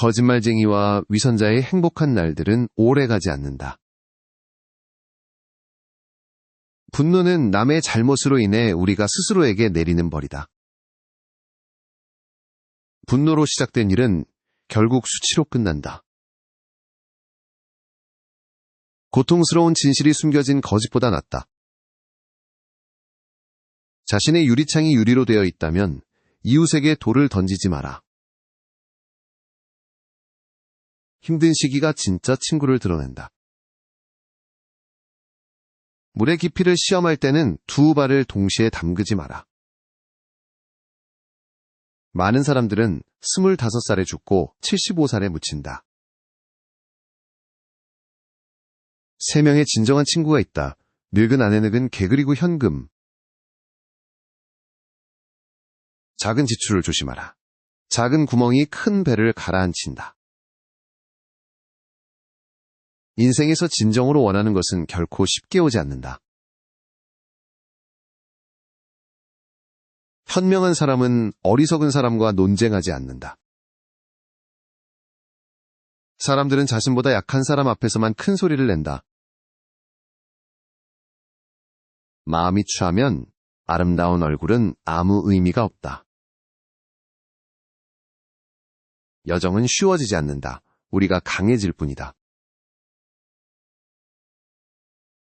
거짓말쟁이와 위선자의 행복한 날들은 오래 가지 않는다. 분노는 남의 잘못으로 인해 우리가 스스로에게 내리는 벌이다. 분노로 시작된 일은 결국 수치로 끝난다. 고통스러운 진실이 숨겨진 거짓보다 낫다. 자신의 유리창이 유리로 되어 있다면 이웃에게 돌을 던지지 마라. 힘든 시기가 진짜 친구를 드러낸다. 물의 깊이를 시험할 때는 두 발을 동시에 담그지 마라. 많은 사람들은 25살에 죽고 75살에 묻힌다. 세 명의 진정한 친구가 있다. 늙은 아내는 개그리고 현금. 작은 지출을 조심하라. 작은 구멍이 큰 배를 가라앉힌다. 인생에서 진정으로 원하는 것은 결코 쉽게 오지 않는다. 현명한 사람은 어리석은 사람과 논쟁하지 않는다. 사람들은 자신보다 약한 사람 앞에서만 큰 소리를 낸다. 마음이 취하면 아름다운 얼굴은 아무 의미가 없다. 여정은 쉬워지지 않는다. 우리가 강해질 뿐이다.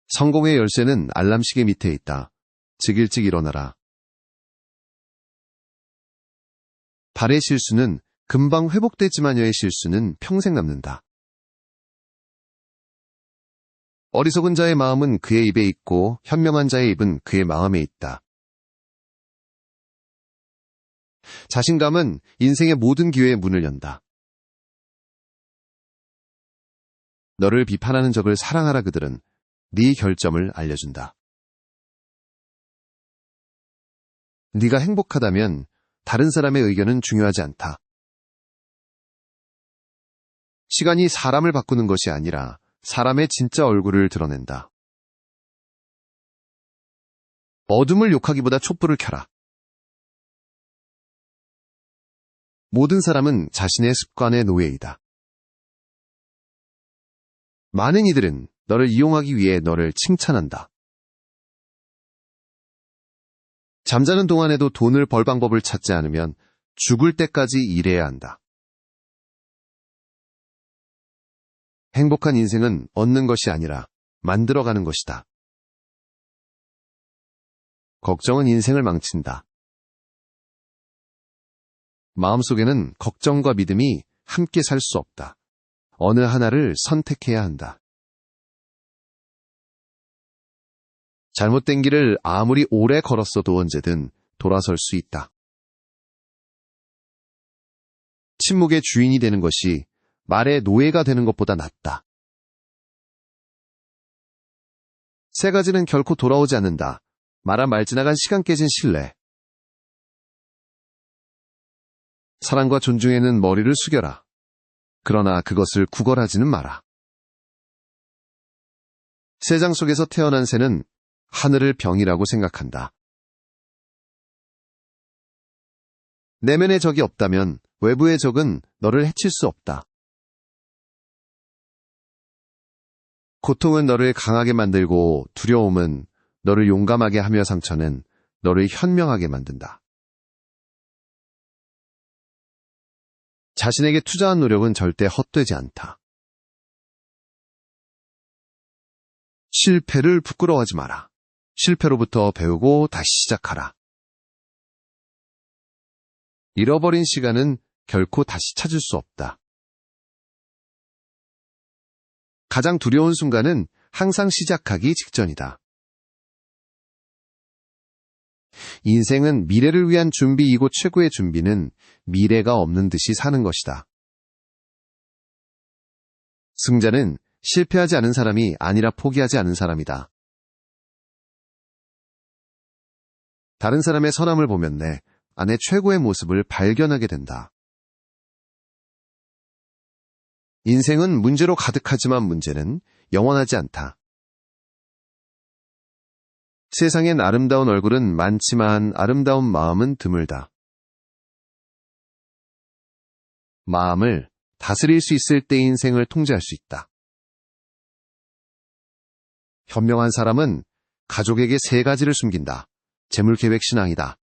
성공의 열쇠는 알람시계 밑에 있다. 즉 일찍 일어나라. 발의 실수는 금방 회복되지만 여의 실수는 평생 남는다. 어리석은 자의 마음은 그의 입에 있고 현명한 자의 입은 그의 마음에 있다. 자신감은 인생의 모든 기회에 문을 연다. 너를 비판하는 적을 사랑하라 그들은 네 결점을 알려준다. 네가 행복하다면 다른 사람의 의견은 중요하지 않다. 시간이 사람을 바꾸는 것이 아니라 사람의 진짜 얼굴을 드러낸다. 어둠을 욕하기보다 촛불을 켜라. 모든 사람은 자신의 습관의 노예이다. 많은 이들은 너를 이용하기 위해 너를 칭찬한다. 잠자는 동안에도 돈을 벌 방법을 찾지 않으면 죽을 때까지 일해야 한다. 행복한 인생은 얻는 것이 아니라 만들어가는 것이다. 걱정은 인생을 망친다. 마음속에는 걱정과 믿음이 함께 살 수 없다. 어느 하나를 선택해야 한다. 잘못된 길을 아무리 오래 걸었어도 언제든 돌아설 수 있다. 침묵의 주인이 되는 것이 말의 노예가 되는 것보다 낫다. 세 가지는 결코 돌아오지 않는다. 말한 말 지나간 시간 깨진 신뢰. 사랑과 존중에는 머리를 숙여라. 그러나 그것을 구걸하지는 마라. 세상 속에서 태어난 새는 하늘을 병이라고 생각한다. 내면의 적이 없다면 외부의 적은 너를 해칠 수 없다. 고통은 너를 강하게 만들고 두려움은 너를 용감하게 하며 상처는 너를 현명하게 만든다. 자신에게 투자한 노력은 절대 헛되지 않다. 실패를 부끄러워하지 마라. 실패로부터 배우고 다시 시작하라. 잃어버린 시간은 결코 다시 찾을 수 없다. 가장 두려운 순간은 항상 시작하기 직전이다. 인생은 미래를 위한 준비이고 최고의 준비는 미래가 없는 듯이 사는 것이다. 승자는 실패하지 않은 사람이 아니라 포기하지 않은 사람이다. 다른 사람의 선함을 보면 내 안에 최고의 모습을 발견하게 된다. 인생은 문제로 가득하지만 문제는 영원하지 않다. 세상엔 아름다운 얼굴은 많지만 아름다운 마음은 드물다. 마음을 다스릴 수 있을 때 인생을 통제할 수 있다. 현명한 사람은 가족에게 세 가지를 숨긴다. 재물계획 신앙이다.